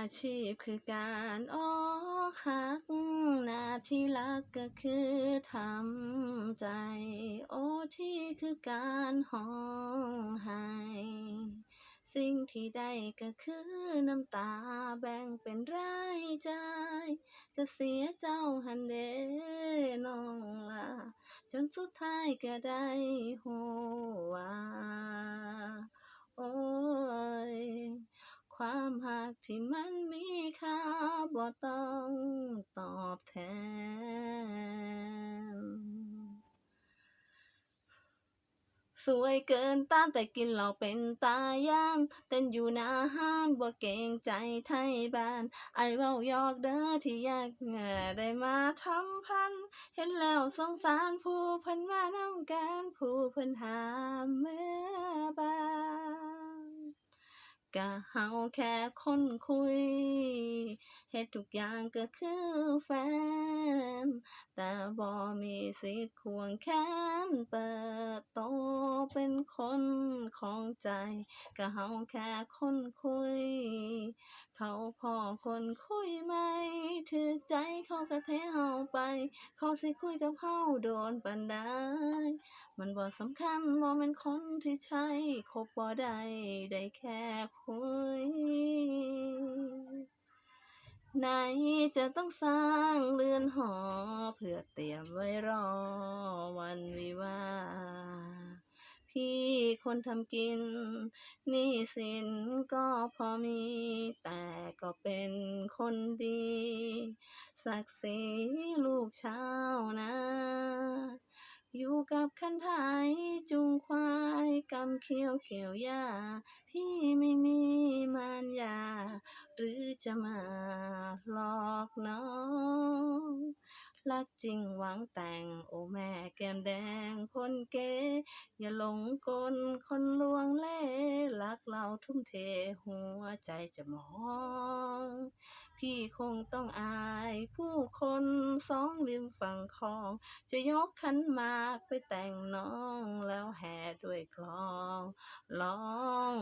าชีพคือการออกหักหน้าที่หลักก็คือทำใจ โอที่คือการห้องไห้สิ่งที่ได้ก็คือน้ำตาแบ่งเป็นรายจ่ายก็เสียเจ้าหันเดน้องล่ะจนสุดท้ายก็ได้ฮู้ว่า ที่มันมีค่าบ่ต้องตอบแทน สวยเกินต้านแต่กินเหล้าเป็นตาย้านเต้นอยู่หน้าห้านบ่เกรงใจไทยบ้าน ไอเว้ายอกเด้อที่อยากเอ่อได้มาทำพัน เห็นแล้วสงสารผู้พิ่นมาน้ำกันผู้พิ่นหามเมื่อ ก็เฮาแค่คนคุยเหตุทุกอย่างก็คือแฟน แต่บ่มีสิทธิ์ควงแขนเปิดโตเป็นคนของใจก็เฮาแค่คนคุย เขาพ้อคนคุยใหม่ถึกใจเขาก็เทเฮาไป เขาสิคุยกับเฮาโดนปานใดมันบ่สำคัญบ่แม่นคนที่ใช่คบบ่ได้ได้แค่คุยไหนจะต้องสร้างเรือนหอ เพื่อเตรียมไว้รอวันวิวา พี่คนทำกินหนี้สินก็พอมี แต่ก็เป็นคนดี ศักดิ์ศรีลูกชาวนาอยู่กับคันไถจูงควายกำเขี้ยวเกี่ยวหญ้า พี่ไม่มีมารยา หรือจะมาหลอกน้อง รักจริงหวังแต่ง โอแม่แก้มแดง คนเก๋อย่าหลงกลคนลวงเหลรักเราทุ่มเทหัวใจจะมอง พี่คงต้องอาย ผู้คนสองริมฝั่งคลอง จะยกขันมากไปแต่งน้องแล้วแห่ด้วยกลองร้อง